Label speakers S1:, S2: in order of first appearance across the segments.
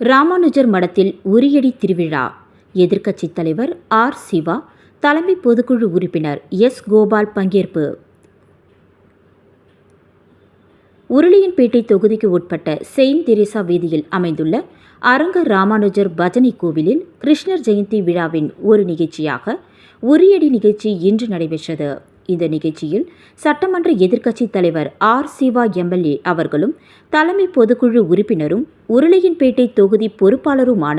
S1: ராமானுஜர் மடத்தில் உரியடி திருவிழா. எதிர்க்கட்சித் தலைவர் ஆர். சிவா தலைமை பொதுக்குழு உறுப்பினர் எஸ். கோபால் பங்கேற்பு. உருளியன்பேட்டை தொகுதிக்கு உட்பட்ட செயின்ட் தெரேசா வீதியில் அமைந்துள்ள அரங்க ராமானுஜர் பஜனை கோவிலில் கிருஷ்ணர் ஜெயந்தி விழாவின் ஒரு நிகழ்ச்சியாக உரியடி நிகழ்ச்சி இன்று நடைபெற்றது. இந்த நிகழ்ச்சியில் சட்டமன்ற எதிர்க்கட்சித் தலைவர் ஆர் சிவா எம்எல்ஏ அவர்களும் தலைமை பொதுக்குழு உறுப்பினரும் உருளையன்பேட்டை தொகுதி பொறுப்பாளருமான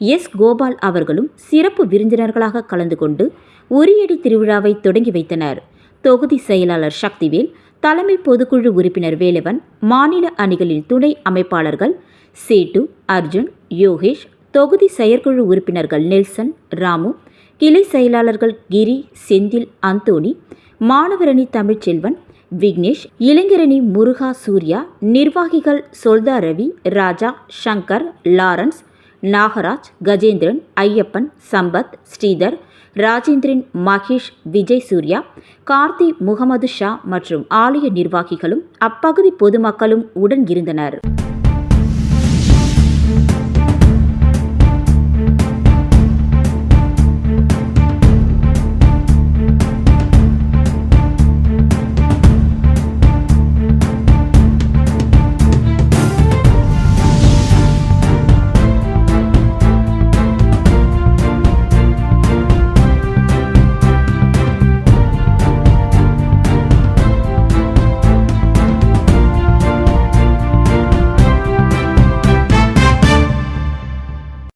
S1: எஸ் கோபால் அவர்களும் சிறப்பு விருந்தினர்களாக கலந்து கொண்டு உரியடி திருவிழாவை தொடங்கி வைத்தனர். தொகுதி செயலாளர் சக்திவேல் தலைமை பொதுக்குழு உறுப்பினர் வேலவன் மாநில அணிகளின் துணை அமைப்பாளர்கள் சேட்டு அர்ஜுன் யோகேஷ் தொகுதி செயற்குழு உறுப்பினர்கள் நெல்சன் ராமு கிளை செயலாளர்கள் கிரி செந்தில் அந்தோனி மாணவரணி தமிழ்ச்செல்வன் விக்னேஷ் இளைஞரணி முருகா சூர்யா நிர்வாகிகள் சொல்தா ரவி ராஜா ஷங்கர் லாரன்ஸ் நாகராஜ் கஜேந்திரன் ஐயப்பன் சம்பத் ஸ்ரீதர் ராஜேந்திரன் மகேஷ் விஜய் சூர்யா கார்த்தி முகமது ஷா மற்றும் ஆலய நிர்வாகிகளும் அப்பகுதி பொதுமக்களும் உடன் இருந்தனர்.